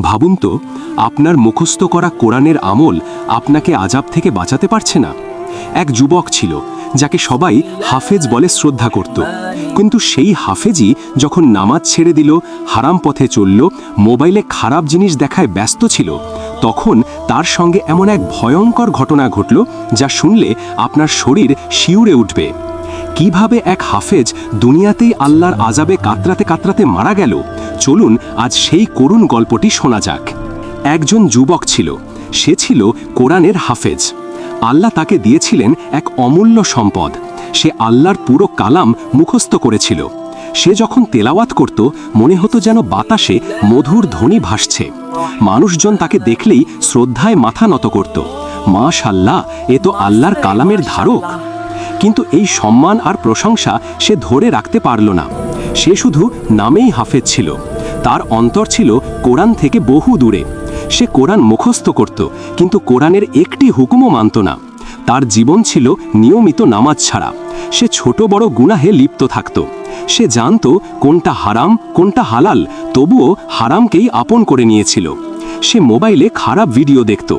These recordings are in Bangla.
ভাবুন তো, আপনার মুখস্থ করা কোরআনের আমল আপনাকে আজাব থেকে বাঁচাতে পারছে না। এক যুবক ছিল, যাকে সবাই হাফেজ বলে শ্রদ্ধা করত। কিন্তু সেই হাফেজই যখন নামাজ ছেড়ে দিল, হারাম পথে চলল, মোবাইলে খারাপ জিনিস দেখায় ব্যস্ত ছিল, তখন তার সঙ্গে এমন এক ভয়ঙ্কর ঘটনা ঘটল, যা শুনলে আপনার শরীর শিউরে উঠবে। কীভাবে এক হাফেজ দুনিয়াতেই আল্লাহর আজাবে কাতরাতে কাতরাতে মারা গেল? চলুন আজ সেই করুণ গল্পটি শোনা যাক। একজন যুবক ছিল। সে ছিল কোরআনের হাফেজ। আল্লাহ তাকে দিয়েছিলেন এক অমূল্য সম্পদ। সে আল্লাহর পুরো কালাম মুখস্থ করেছিল। সে যখন তেলাওয়াত করত, মনে হতো যেন বাতাসে মধুর ধ্বনি ভাসছে। মানুষজন তাকে দেখলেই শ্রদ্ধায় মাথা নত করত। মাশাল্লাহ এ তো আল্লাহর কালামের ধারক। কিন্তু এই সম্মান আর প্রশংসা সে ধরে রাখতে পারল না। সে শুধু নামেই হাফেজ ছিল। তার অন্তর ছিল কোরআন থেকে বহু দূরে। সে কোরআন মুখস্থ করত, কিন্তু কোরআনের একটি হুকুমও মানত না। তার জীবন ছিল নিয়মিত নামাজ ছাড়া। সে ছোট বড় গুনাহে লিপ্ত থাকত। সে জানত কোনটা হারাম, কোনটা হালাল, তবুও হারামকেই আপন করে নিয়েছিল। সে মোবাইলে খারাপ ভিডিও দেখত।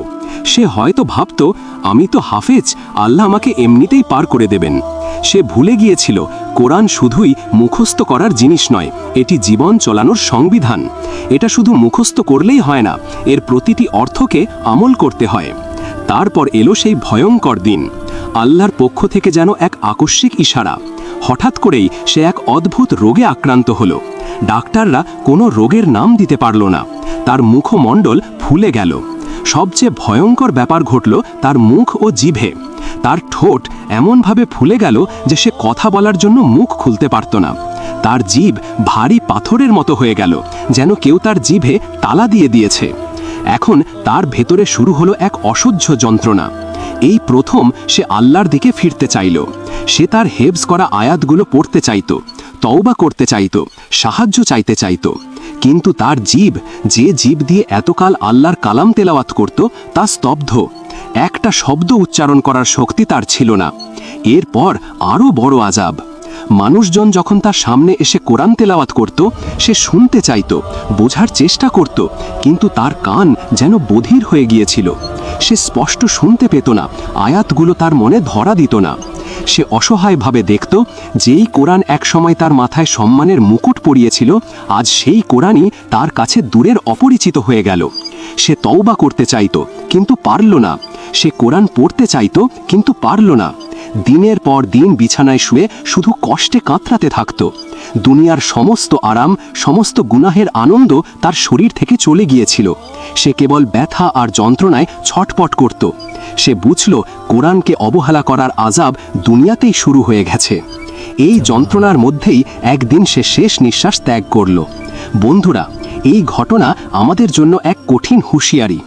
সে হয়তো ভাবত, আমি তো হাফেজ, আল্লাহ আমাকে এমনিতেই পার করে দেবেন। সে ভুলে গিয়েছিল, কোরআন শুধুই মুখস্থ করার জিনিস নয়, এটি জীবন চলানোর সংবিধান। এটা শুধু মুখস্থ করলেই হয় না, এর প্রতিটি অর্থকে আমল করতে হয়। তারপর এলো সেই ভয়ঙ্কর দিন। আল্লাহর পক্ষ থেকে যেন এক আকস্মিক ইশারা। হঠাৎ করেই সে এক অদ্ভুত রোগে আক্রান্ত হলো। ডাক্তাররা কোনো রোগের নাম দিতে পারল না। তার মুখমণ্ডল ফুলে গেল। সবচেয়ে ভয়ঙ্কর ব্যাপার ঘটল তার মুখ ও জিভে। তার ঠোঁট এমনভাবে ফুলে গেল যে সে কথা বলার জন্য মুখ খুলতে পারত না। তার জিভ ভারী পাথরের মতো হয়ে গেল, যেন কেউ তার জিভে তালা দিয়ে দিয়েছে। এখন তার ভেতরে শুরু হলো এক অসহ্য যন্ত্রণা। এই প্রথম সে আল্লাহর দিকে ফিরতে চাইল। সে তার হেবস করা আয়াতগুলো পড়তে চাইত, তওবা করতে চাইত, সাহায্য চাইতে চাইত। কিন্তু তার জীব, যে জীব দিয়ে এতকাল আল্লাহর কালাম তেলাওয়াত করত, তা স্তব্ধ। একটা শব্দ উচ্চারণ করার শক্তি তার ছিল না। এরপর আরও বড় আজাব মানুষজন যখন তার সামনে এসে কোরআন তেলাওয়াত করত, সে শুনতে চাইত, বোঝার চেষ্টা করত, কিন্তু তার কান যেন বধির হয়ে গিয়েছিল। সে স্পষ্ট শুনতে পেত না, আয়াতগুলো তার মনে ধরা দিত না। সে অসহায়ভাবে দেখত যেই কোরআন একসময় তার মাথায় সম্মানের মুকুট পরিয়েছিল, আজ সেই কোরআনই তার কাছে দূরের অপরিচিত হয়ে গেল। সে তওবা করতে চাইত, কিন্তু পারল না। সে কোরআন পড়তে চাইত, কিন্তু পারল না। দিনের পর দিন বিছানায় শুয়ে শুধু কষ্টে কাঁতরাতে থাকত। দুনিয়ার সমস্ত আরাম, সমস্ত গুনাহের আনন্দ তার শরীর থেকে চলে গিয়েছিল। সে কেবল ব্যথা আর যন্ত্রণায় ছটপট করত। সে বুঝল কোরআনকে অবহেলা করার আজাব দুনিয়াতেই শুরু হয়ে গেছে। এই যন্ত্রণার মধ্যেই একদিন সে শেষ নিঃশ্বাস ত্যাগ করল। বন্ধুরা, এই ঘটনা আমাদের জন্য এক কঠিন হুঁশিয়ারি।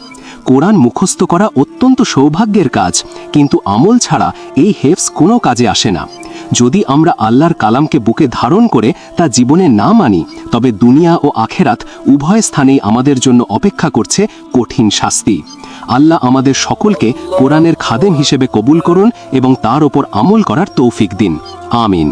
কোরআন মুখস্থ করা অত্যন্ত সৌভাগ্যের কাজ, কিন্তু আমল ছাড়া এই হেফস কোনো কাজে আসে না। যদি আমরা আল্লাহর কালামকে বুকে ধারণ করে তা জীবনে না মানি, তবে দুনিয়া ও আখেরাত উভয় স্থানেই আমাদের জন্য অপেক্ষা করছে কঠিন শাস্তি। আল্লাহ আমাদের সকলকে কোরআনের খাদেম হিসেবে কবুল করুন এবং তার ওপর আমল করার তৌফিক দিন। আমিন।